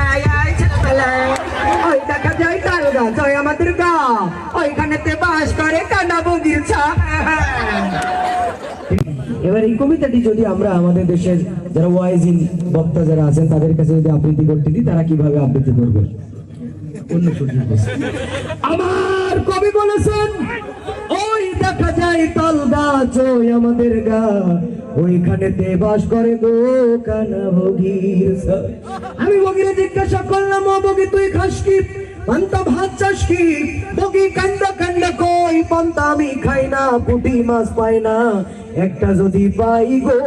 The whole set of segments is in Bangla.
আয় আয় ছেলেবেলা ওই যায় তাল গাছ ওই আমাদের গা ওইখানেতে বাস করে কানা বগির ছা এবার এই কবিতাটি যদি আমরা আমাদের দেশের যারা ওয়াইজিন বক্তা যারা আছেন, তাদের কাছে যদি আবৃত্তি করতে দিই, তারা কীভাবে আবৃত্তি করবে? আমার কবি বলেছেন, ওই দেখা যায় তাল গাছ ওই আমাদের গা ওইখানেতে বাস করে গো কানা ভগির আমি বগিরে জিজ্ঞাসা করলাম ও বগি তুই খাস কি? পান্তা ভাত চাস কি? বগি কান্ড কান্ড কই? পান্তা আমি খাই না পুঁটি মাছ পাই না। একটা যদি পাই গো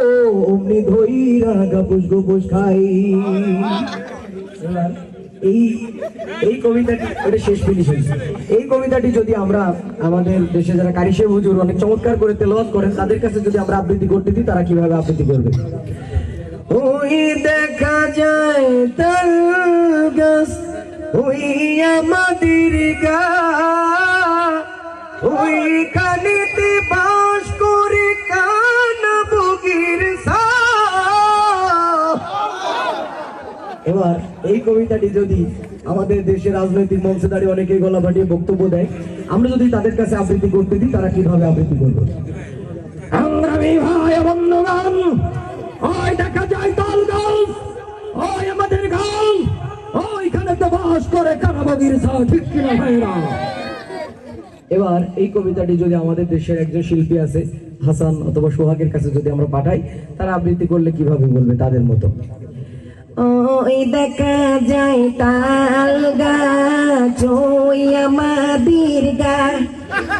অমনি ধইরা গাপুস গুপুস খাই। এই এই কবিতাটি ওটা শেষ ফিনিশ হয়েছে। এই কবিতাটি যদি আমরা আমাদের দেশে যারা কারিশে হুজুর অনেক চমৎকার করে তেলাওয়াত করেন, তাদের কাছে যদি আমরা আবৃত্তি করতে দিই, তারা কীভাবে আবৃত্তি করবে? ওই দেখা যায় তাল গাছ, ওই আমাদের গা, ওই এই কবিতাটি যদি আমাদের দেশের রাজনৈতিক মঞ্চে দাঁড়িয়ে অনেকে গলা ফাটিয়ে বক্তব্য দেয় আমরা যদি তাদের কাছে আবৃত্তি করতে দিই তারা কীভাবে আবৃত্তি করবে? সংগ্রামী ভাই বন্ধুগণ ওই দেখা যায় তাল গাছ ওই আমাদের গাছ ওইখানে তো বাস করে কানাবাগির ঠিক কিনা ভাইরা এবার এই কবিতাটি যদি আমাদের দেশের একজন শিল্পী আছে হাসান অথবা সোহাগের কাছে যদি আমরা পাঠাই তারা আবৃত্তি করলে কীভাবে বলবে তাদের মতো? ওই দেখা যায় তাল গাছ, ওই আমাদের গা।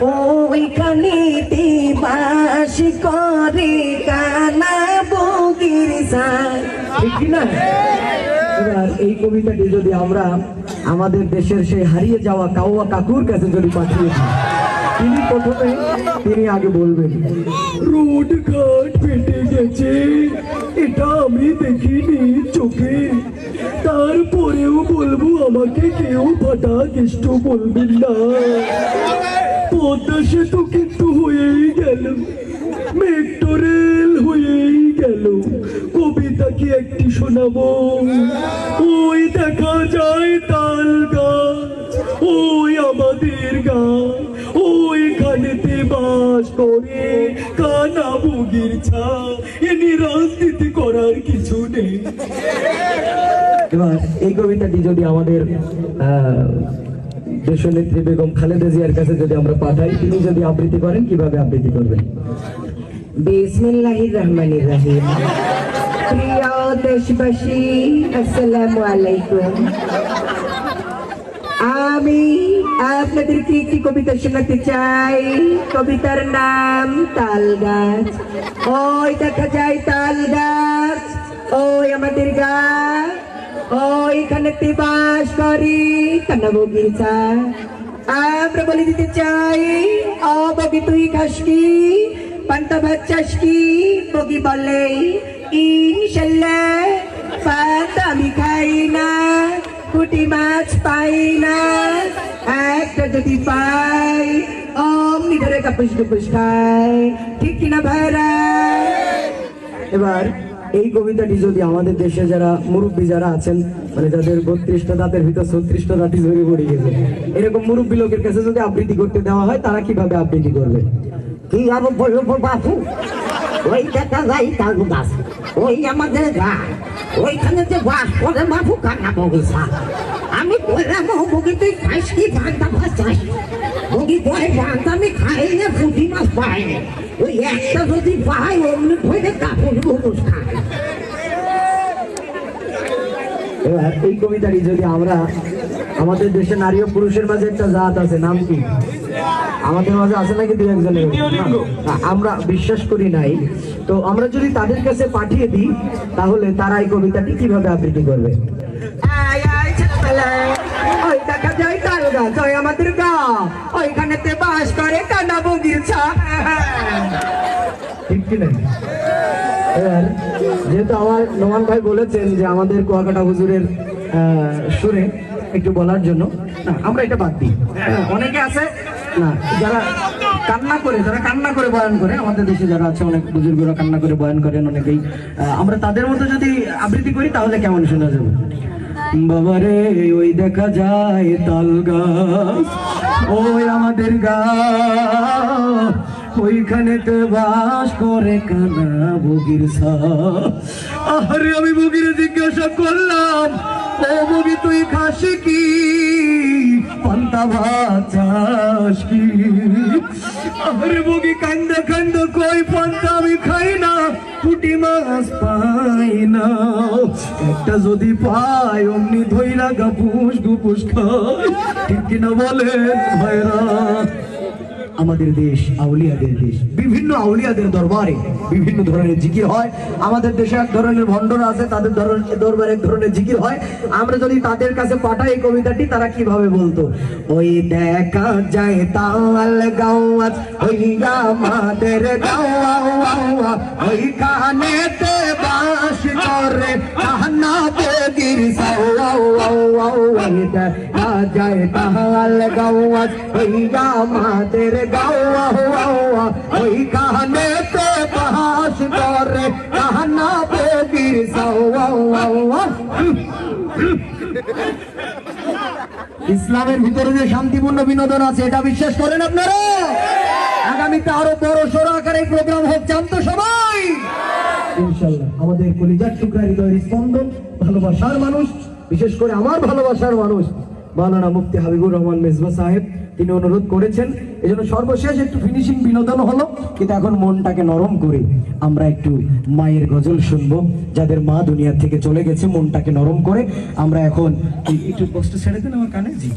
ওইখানেতে বাস করে কানা বগির না? এই কবিতাটি যদি আমরা আমাদের দেশের সেই হারিয়ে যাওয়া কাউয়া কাকুর কাছে যদি পাঠিয়ে দিই তিনি প্রথমে তিনি আগে বলবেন, রোড ঘাট ফেটে গেছে, এটা আমি দেখিনি চোখে। তারপরেও বলব, আমাকে কেউ ফাটা কেষ্ট বলবেন না। পদ্মা সেতু কিন্তু হয়েই গেল, মেট্রো রেল হয়েই গেল। কবিতা কি একটি শোনাবো? ওই দেখা যায় তাল গাছ, ওই আমাদের গাছ ওইখানেতে বাস করে কানা বুগির ছা এনি রাজনীতি করার কিছু নেই। এবার এই কবিতাটি যদি আমাদের আহ, দেশনেত্রী বেগম খালেদা জিয়ার কাছে যদি আমরা পাঠাই তিনি যদি আবৃত্তি করেন কীভাবে আবৃত্তি করবেন? বিসমিল্লাহির রহমানির রহিম। প্রিয় দেশবাসী আসসালামু আলাইকুম। আমি আপনাদেরকে একটি কবিতা শোনাতে চাই। কবিতার নাম তাল গাছ ওই দেখা যায় তাল গাছ ওই আমাদের গাছ। ওইখানেতে বাস করি কান্না বগিচা আমরা বলে দিতে চাই, ও বগি তুই খাস কি? পান্তা ভাত কি? বগি বলে, ইনশাল্লাহ, পান্তা আমি খাই না। পুটি মাছ পাই না। একটা যদি পাই, অমনি ধরে কাপুস কুপুস খায় ঠিক কিনা ভাইরা? এবার এই কবিতাটি যদি আমাদের দেশে যারা মুরব্বী যারা আছেন মানে যাদের বত্রিশটা দাঁতের ভিতর ছত্রিশটা দাঁতই ধরে পড়ে গেছে, এরকম মুরব্বী লোকের কাছে যদি আবৃত্তি করতে দেওয়া হয়, তারা কীভাবে আবৃত্তি করবে? কি আর বাপু? ওই দেখা যাই গাছ ওই আমাদের গা ওইখানে যে বাস করে বাপু কান্না বগিসা আমি বললাম ও বগি তুই খাইস কি ভান্তা ভাসাস বগি কয় ভান্তা আমি খাই না পুঁটি মাছ পাই ওই একটা যদি পাই অমনি ধরে কাপড় বুকুস খায় এবার এই কবিতাটি যদি আমরা আমাদের দেশে নারী ও পুরুষের মাঝে একটা জাত আছে, নাম কি? আমাদের মাঝে আছে নাকি দু একজন? আমরা বিশ্বাস করি নাই। তো আমরা যদি তাদের কাছে পাঠিয়ে দিই তাহলে তারা এই কবিতাটি কীভাবে আবৃত্তি করবে? আমাদের গা। ওইখানেতে বাস করে কানা বগির ছা। ঠিক কি না যেহেতু আমার নোমান ভাই বলেছেন যে আমাদের কুয়াকাটা হুজুরের আহ, সুরে একটু বলার জন্য আমরা এটা বাদ দিই। হ্যাঁ, অনেকে আছে না, যারা কান্না করে, যারা কান্না করে বয়ান করে, আমাদের দেশে যারা আছে, অনেক বুজুর্গরা কান্না করে বয়ান করেন অনেকেই। আমরা তাদের মতো যদি আবৃত্তি করি, তাহলে কেমন শোনা যাবে? বাবারে ওই দেখা যায় তাল গাছ ওই আমাদের গা ওইখানেতে বাস করে কানা বগির আরে আমি বগিরে জিজ্ঞাসা করলাম, ও বগি, তুই খাসি কি? পান্তা ভাত চাস কি? আরে বগি কান্দা কান্দা কই পান্তা আমি খাই না, পুটি মাছ পাই না। একটা যদি পাই, অমনি ধইরা গাপুস গুপুস খাই। ঠিক কিনা বলেন ভাইরা? আমাদের দেশ, আউলিয়াদের দেশ। বিভিন্ন আউলিয়াদের দরবারে বিভিন্ন ধরনের জিকির হয়। আমাদের দেশে এক ধরনের ভণ্ডরা আছে, তাদের ধরন- দরবারে এক ধরনের জিকির হয়। আমরা যদি তাদের কাছে পাঠাই এই কবিতাটি, তারা কীভাবে বলতো? ওই দেখা যায় তাল গাওয়াত ওই আমাদের গাওয়া ওই কানেতে বাস করে কাহনা সাওয়া, ওই দেখা যায় তাল গাওয়াত ওই আমাদের গাওয়া ওই কানেতে বাস করে। কাহনা বেগির সাওয়া ইসলামের ভিতরে যে শান্তিপূর্ণ বিনোদন আছে, এটা বিশ্বাস করেন আপনারা? আগামীতে আরও বড় সড়ো আকারে প্রোগ্রাম হোক চান তো সবাই? ইনশাল্লাহ আমাদের কলিজার টুকরা হৃদয়ের স্পন্দন, ভালোবাসার মানুষ, বিশেষ করে আমার ভালোবাসার মানুষ মাওলানা মুফতি হাবিবুর রহমান মেজবা সাহেব, তিনি অনুরোধ করেছেন। এই জন্য সর্বশেষ একটু ফিনিশিং বিনোদন হলো, কিন্তু এখন মনটাকে নরম করে আমরা একটু মায়ের গজল শুনব, যাদের মা দুনিয়ার থেকে চলে গেছে, মনটাকে নরম করে। আমরা এখন একটু কষ্ট ছেড়ে দেন আমার কানে? জি।